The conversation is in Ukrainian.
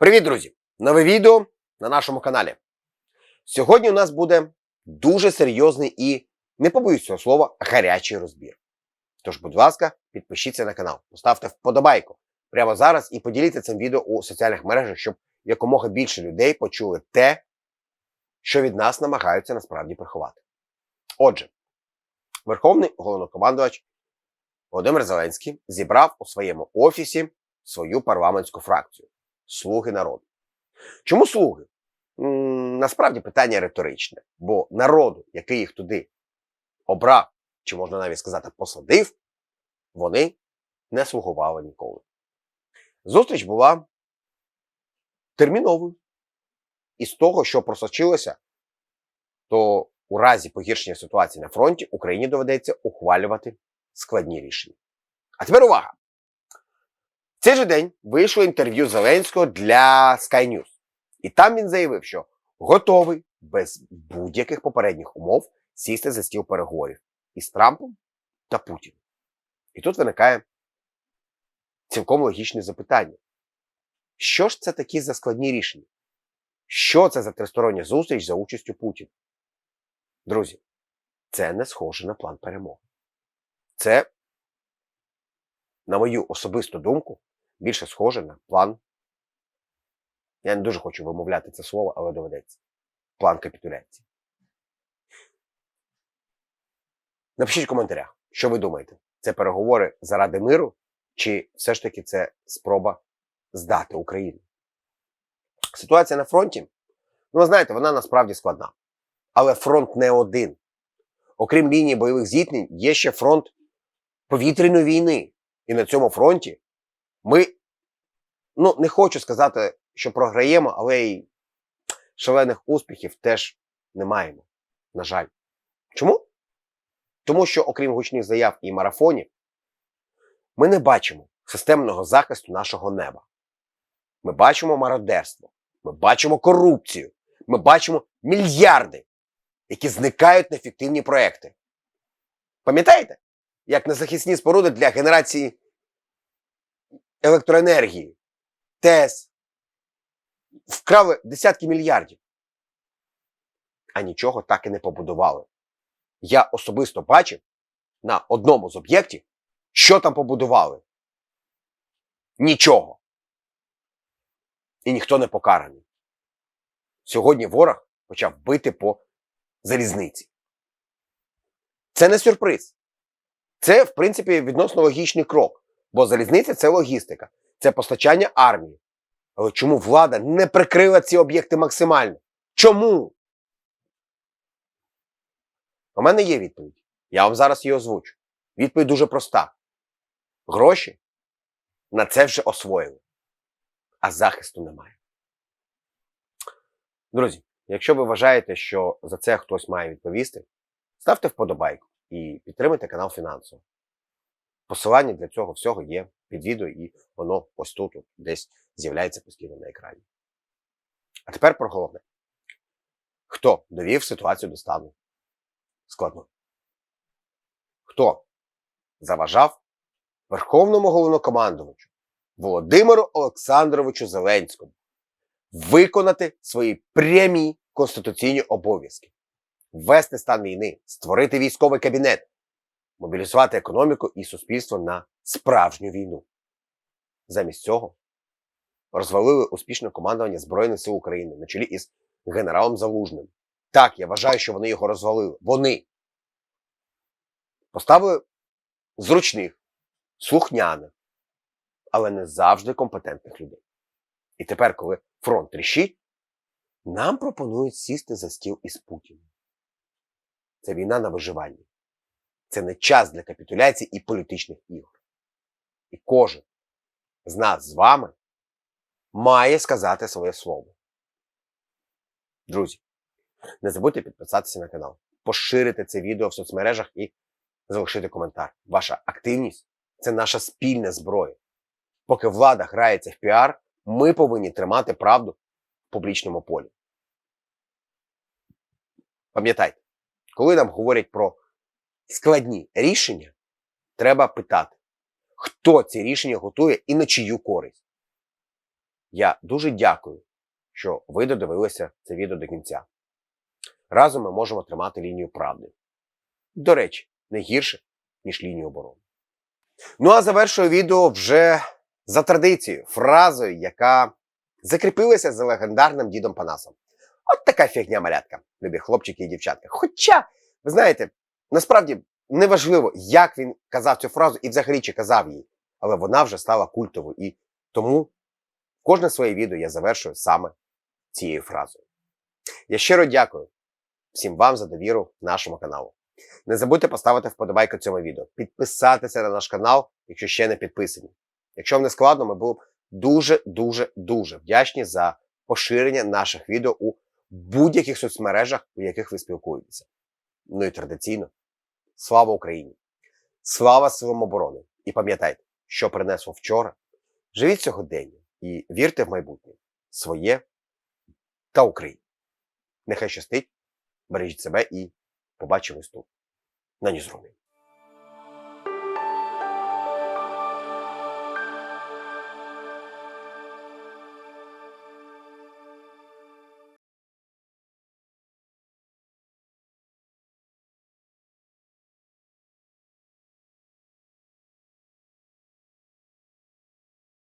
Привіт, друзі! Нове відео на нашому каналі. Сьогодні у нас буде дуже серйозний і, не побоюсь цього слова, гарячий розбір. Тож, будь ласка, підпишіться на канал, поставте вподобайку прямо зараз і поділіться цим відео у соціальних мережах, щоб якомога більше людей почули те, що від нас намагаються насправді приховати. Отже, Верховний головнокомандувач Володимир Зеленський зібрав у своєму офісі свою парламентську фракцію Слуги народу. Чому слуги? Насправді питання риторичне, бо народу, який їх туди обрав, чи можна навіть сказати, посадив, вони не слугували ніколи. Зустріч була терміновою. І з того, що просочилося, то у разі погіршення ситуації на фронті Україні доведеться ухвалювати складні рішення. А тепер увага! Цей же день вийшло інтерв'ю Зеленського для Sky News. І там він заявив, що готовий без будь-яких попередніх умов сісти за стіл переговорів із Трампом та Путіним. І тут виникає цілком логічне запитання: що ж це такі за складні рішення? Що це за тристороння зустріч за участю Путіна? Друзі, це не схоже на план перемоги. Це, на мою особисту думку, більше схоже на план. Я не дуже хочу вимовляти це слово, але доведеться. План капітуляції. Напишіть в коментарях, що ви думаєте? Це переговори заради миру, чи все ж таки це спроба здати Україну? Ситуація на фронті, ну ви знаєте, вона насправді складна. Але фронт не один. Окрім лінії бойових зіткнень, є ще фронт повітряної війни. І на цьому фронті ми, ну, не хочу сказати, що програємо, але й шалених успіхів теж не маємо. На жаль. Чому? Тому що, окрім гучних заяв і марафонів, ми не бачимо системного захисту нашого неба. Ми бачимо мародерство, ми бачимо корупцію, ми бачимо мільярди, які зникають на фіктивні проекти. Пам'ятаєте, як на захисні споруди для генерації електроенергії, ТЕС вкрали десятки мільярдів, а нічого так і не побудували. Я особисто бачив на одному з об'єктів, що там побудували. Нічого. І ніхто не покараний. Сьогодні ворог почав бити по залізниці. Це не сюрприз. Це, в принципі, відносно логічний крок. Бо залізниця це логістика, це постачання армії. Але чому влада не прикрила ці об'єкти максимально? Чому? У мене є відповідь. Я вам зараз її озвучу. Відповідь дуже проста: гроші на це вже освоїли, а захисту немає. Друзі, якщо ви вважаєте, що за це хтось має відповісти, ставте вподобайку і підтримайте канал фінансово. Посилання для цього всього є під відео, і воно ось тут десь з'являється постійно на екрані. А тепер про головне. Хто довів ситуацію до стану складно? Хто заважав Верховному головнокомандувачу Володимиру Олександровичу Зеленському виконати свої прямі конституційні обов'язки, ввести стан війни, створити військовий кабінет, мобілізувати економіку і суспільство на справжню війну. Замість цього розвалили успішне командування Збройних сил України на чолі із генералом Залужним. Так, я вважаю, що вони його розвалили. Вони поставили зручних, слухняних, але не завжди компетентних людей. І тепер, коли фронт тріщить, нам пропонують сісти за стіл із Путіним. Це війна на виживання. Це не час для капітуляції і політичних ігор. І кожен з нас з вами має сказати своє слово. Друзі, не забудьте підписатися на канал, поширити це відео в соцмережах і залишити коментар. Ваша активність це наша спільна зброя. Поки влада грається в піар, ми повинні тримати правду в публічному полі. Пам'ятайте, коли нам говорять про складні рішення, треба питати, хто ці рішення готує і на чию користь. Я дуже дякую, що ви додивилися це відео до кінця. Разом ми можемо тримати лінію правди. До речі, не гірше, ніж лінію оборони. Ну а завершую відео вже за традицією, фразою, яка закріпилася за легендарним дідом Панасом. От така фігня малятка, любі хлопчики і дівчатка. Хоча, ви знаєте, насправді неважливо, як він казав цю фразу і взагалі чи казав її, але вона вже стала культовою. І тому кожне своє відео я завершую саме цією фразою. Я щиро дякую всім вам за довіру нашому каналу. Не забудьте поставити вподобайку цьому відео, підписатися на наш канал, якщо ще не підписані. Якщо вам не складно, ми були б дуже, дуже, дуже вдячні за поширення наших відео у будь-яких соцмережах, у яких ви спілкуєтеся. Ну і традиційно, слава Україні! Слава силам оборони! І пам'ятайте, що принесло вчора. Живіть сьогодення і вірте в майбутнє своє та Україні. Нехай щастить, бережіть себе і побачимось тут на Ньюзрумі.